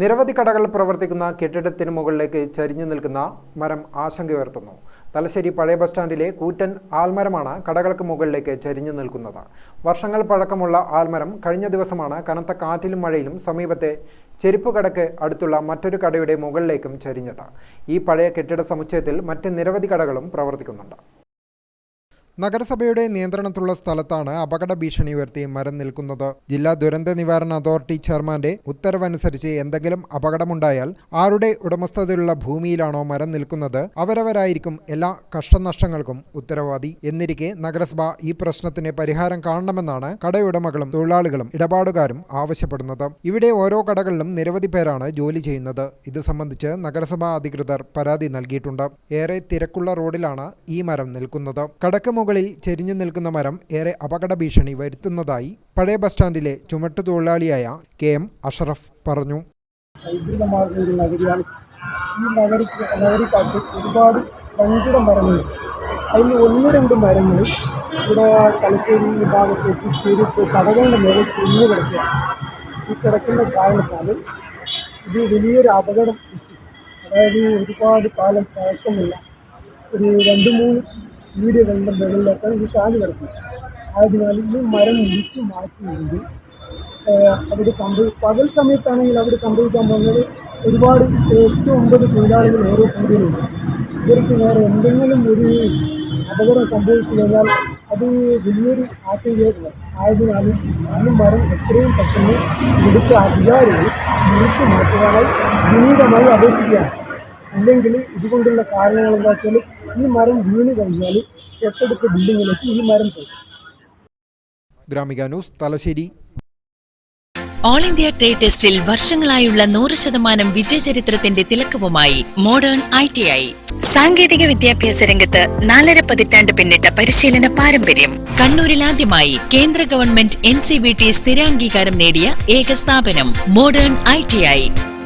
നിരവധി കടകൾ പ്രവർത്തിക്കുന്ന കെട്ടിടത്തിന് മുകളിലേക്ക് ചരിഞ്ഞു നിൽക്കുന്ന മരം ആശങ്കയുയർത്തുന്നു തലശ്ശേരി പഴയ ബസ് സ്റ്റാൻഡിലെ കൂറ്റൻ ആൽമരമാണ് കടകൾക്ക് മുകളിലേക്ക് ചരിഞ്ഞു നിൽക്കുന്നത്. വർഷങ്ങൾ പഴക്കമുള്ള ആൽമരം കഴിഞ്ഞ ദിവസമാണ് കനത്ത കാറ്റിലും മഴയിലും സമീപത്തെ ചെരുപ്പ് കടക്ക് അടുത്തുള്ള മറ്റൊരു കടയുടെ മുകളിലേക്കും ചരിഞ്ഞത്. ഈ പഴയ കെട്ടിട സമുച്ചയത്തിൽ മറ്റ് നിരവധി കടകളും പ്രവർത്തിക്കുന്നുണ്ട്. നഗരസഭയുടെ നിയന്ത്രണത്തിലുള്ള സ്ഥലത്താണ് അപകട ഭീഷണി ഉയർത്തി മരം നിൽക്കുന്നത്. ജില്ലാ ദുരന്ത നിവാരണ അതോറിറ്റി ചെയർമാന്റെ ഉത്തരവനുസരിച്ച് എന്തെങ്കിലും അപകടമുണ്ടായാൽ ആരുടെ ഉടമസ്ഥതയിലുള്ള ഭൂമിയിലാണോ മരം നിൽക്കുന്നത് അവരവരായിരിക്കും എല്ലാ കഷ്ടനഷ്ടങ്ങൾക്കും ഉത്തരവാദി. എന്നിരിക്കെ നഗരസഭ ഈ പ്രശ്നത്തിന് പരിഹാരം കാണണമെന്നാണ് കടയുടമകളും തൊഴിലാളികളും ഇടപാടുകാരും ആവശ്യപ്പെടുന്നത്. ഇവിടെ ഓരോ കടകളിലും നിരവധി പേരാണ് ജോലി ചെയ്യുന്നത്. ഇത് സംബന്ധിച്ച് നഗരസഭാ അധികൃതർ പരാതി നൽകിയിട്ടുണ്ട്. ഏറെ തിരക്കുള്ള റോഡിലാണ് ഈ മരം നിൽക്കുന്നത്. കടക്ക് മുകളിൽ ചെരിഞ്ഞു നിൽക്കുന്ന മരം ഏറെ അപകട ഭീഷണി വരുത്തുന്നതായി പഴയ ബസ് സ്റ്റാൻഡിലെ ചുമട്ടു തൊഴിലാളിയായ കെ എം അഷറഫ് പറഞ്ഞു. ഈ നഗരി നഗരിക്കകത്ത് ഒരുപാട് വൻകിട മരങ്ങളുണ്ട് അതിൽ ഒന്ന് രണ്ട് മരങ്ങൾ ഇവിടെ തലശ്ശേരി ഭാഗത്തേക്ക് ചെരുപ്പ് കടകളുടെ മേലെ ചെന്ന് കിടക്കുക ഈ കിടക്കുന്ന കാരണത്താൽ ഇത് വലിയൊരു അപകടം സൃഷ്ടിക്കും അതായത് ഒരുപാട് കാലം പഴക്കമില്ല ഒരു രണ്ട് മൂന്ന് വീടുകളുടെ മുകളിലൊക്കെ ഇത് ചാഞ്ഞ് കിടക്കും ആയതിനാൽ ഈ മരം ഇടിച്ച് മാറ്റിയില്ലെങ്കിൽ ഏഹ് അവിടെ സംഭവി പകൽ സമയത്താണെങ്കിൽ അവിടെ സംഭവിക്കാൻ പോകുന്നത് ഒരുപാട് എട്ട് ഒമ്പത് തൊഴിലാളികൾ ഓരോ കൂടുതലുണ്ട് ഇവർക്ക് വേറെ എന്തെങ്കിലും ഒരു അപകടം സംഭവിച്ചു കഴിഞ്ഞാൽ അത് വലിയൊരു ആശങ്കയാണ് ആയതിനാൽ അന്ന് മരം എത്രയും പെട്ടെന്ന് ഇവിടുത്തെ അധികാരികൾ മുറിച്ചു മാറ്റുവാനായി വിനീതമായി അപേക്ഷിക്കുകയാണ്. അല്ലെങ്കിൽ ഇതുകൊണ്ടുള്ള കാരണങ്ങൾ എന്താ വെച്ചാൽ ഈ മരം വീണ് കഴിഞ്ഞാൽ തൊട്ടടുത്ത ബിൽഡിങ്ങിലേക്ക് ഈ മരം പോകും Gramika news Thalassery. All India trade ടെസ്റ്റിൽ വർഷങ്ങളായുള്ള നൂറ് ശതമാനം വിജയചരിത്രത്തിന്റെ തിലക്കവുമായി മോഡേൺ ഐ ടി ഐ സാങ്കേതിക വിദ്യാഭ്യാസ രംഗത്ത് നാലര പതിറ്റാണ്ട് പിന്നിട്ട പരിശീലന പാരമ്പര്യം. കണ്ണൂരിൽ ആദ്യമായി കേന്ദ്ര government N C V T സ്ഥിരാംഗീകാരം നേടിയ ഏക സ്ഥാപനം മോഡേൺ ഐ ടി ഐ